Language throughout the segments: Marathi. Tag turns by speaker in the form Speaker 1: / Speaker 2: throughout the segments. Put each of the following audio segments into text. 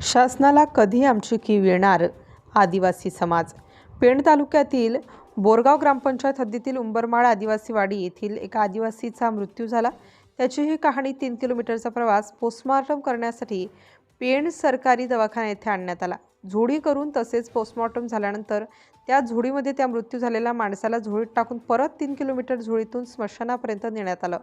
Speaker 1: शासनाला कधी आमची की येणार? आदिवासी समाज. पेण तालुक्यातील बोरगाव ग्रामपंचायत हद्दीतील उंबरमाळ आदिवासी वाडी येथील एका आदिवासीचा मृत्यू झाला. त्याची ही कहाणी तीन किलोमीटरचा प्रवास पोस्टमॉर्टम करण्यासाठी पेण सरकारी दवाखाना येथे आणण्यात आला. झोडी करून तसेच पोस्टमॉर्टम झाल्यानंतर त्या झोडीमध्ये त्या मृत्यू झालेल्या माणसाला झोळीत टाकून परत तीन किलोमीटर झोळीतून स्मशानापर्यंत नेण्यात आलं.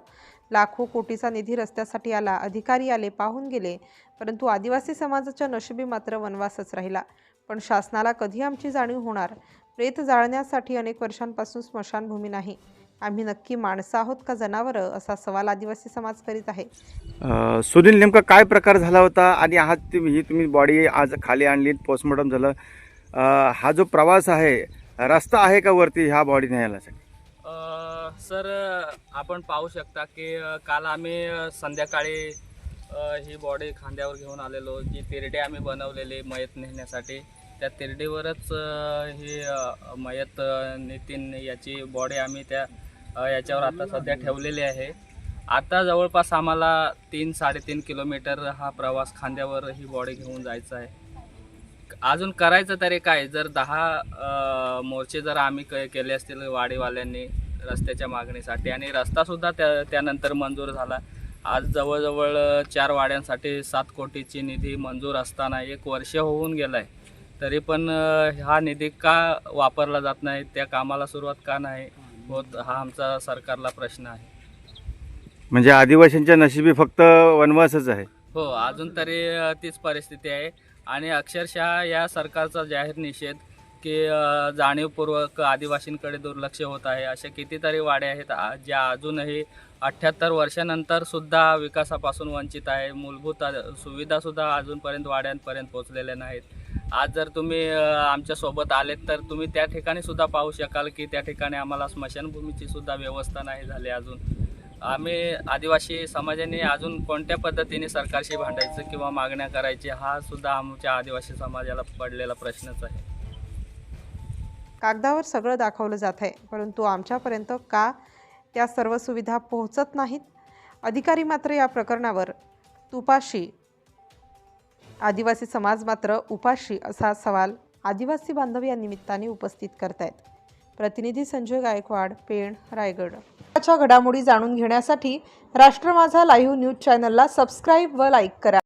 Speaker 1: लाखो कोटीचा निधी रस्त्यासाठी आला. अधिकारी आले पाहून गेले परंतु आदिवासी समाजाच्या नशिबी मात्र वनवासच राहिला. पण शासनाला कधी आमची जाणीव होणार? प्रेत जाळण्यासाठी अनेक वर्षांपासून स्मशानभूमी नाही. आम्ही नक्की माणसं आहोत का जनावरं? असा सवाल आदिवासी समाज करीत आहे.
Speaker 2: अ, सुनील नेमका काय प्रकार झाला होता? आणि हा तुम्ही ही तुम्ही बॉडी आज खाली आणली पोस्टमॉर्टम झालं. अ, हा जो प्रवास आहे रस्ता आहे का वरती ह्या बॉडी न्यायला
Speaker 3: अ, सर आपण पाहू शकता की अ, काल आम्ही अ, संध्याकाळी अ, ही बॉडी खांद्यावर घेऊन आलेलो. जी तिरडे आम्ही बनवलेले मयत नेण्यासाठी त्या तिरडीवरच अ, ही अ, मयत अ, नितीन याची बॉडी आम्ही त्या याच्यावर आता सध्या ठेवलेली आहे. आता जवळपास आम्हाला तीन साडेतीन किलोमीटर हा प्रवास खांद्यावर ही बॉडी घेऊन जायचा आहे. अजून करायचं तरी काय? जर दहा मोर्चे जर आम्ही क- केले असतील वाडीवाल्यांनी रस्त्याच्या मागणीसाठी आणि रस्तासुद्धा त्या त्यानंतर मंजूर झाला. आज जवळजवळ चार वाड्यांसाठी सात कोटीची निधी मंजूर असताना एक वर्ष होऊन गेलं आहे तरी पण हा निधी का वापरला जात नाही? त्या कामाला सुरुवात का नाही? होत हा आमचा सरकारला प्रश्न आहे.
Speaker 2: म्हणजे आदिवासींच्या नशिबी फक्त वनवासच आहे.
Speaker 3: हो अजून तरी तीच परिस्थिती आहे. आणि अक्षरशः या सरकारचा जाहीर निषेध की जाणीवपूर्वक आदिवासींकडे दुर्लक्ष होत आहे. अशा कितीतरी वाड्या आहेत ज्या अजूनही अठ्ठ्याहत्तर वर्षानंतर सुद्धा विकासापासून वंचित आहे. मूलभूत सुविधासुद्धा अजूनपर्यंत वाड्यांपर्यंत पोहोचलेल्या नाहीत. आज जर तुम्ही आमच्यासोबत आलेत तर तुम्ही त्या ठिकाणी सुद्धा पाहू शकाल की त्या ठिकाणी आम्हाला स्मशानभूमीची सुद्धा व्यवस्था नाही झाली अजून. आम्ही आदिवासी समाजाने अजून कोणत्या पद्धतीने सरकारशी भांडायचं किंवा मागण्या करायची हा सुद्धा आमच्या आदिवासी समाजाला पडलेला प्रश्नच आहे.
Speaker 1: कागदावर सगळं दाखवलं जात आहे. परंतु आमच्यापर्यंत का त्या सर्व सुविधा पोहोचत नाहीत? अधिकारी मात्र या प्रकरणावर तुपाशी आदिवासी समाज मात्र उपाशी असा सवाल आदिवासी बांधव या निमित्ताने उपस्थित करतायत. प्रतिनिधी संजय गायकवाड पेण रायगड. घडामोडी जाणून घेण्यासाठी राष्ट्र माझा लाईव्ह न्यूज चॅनलला सबस्क्राईब व लाईक करा.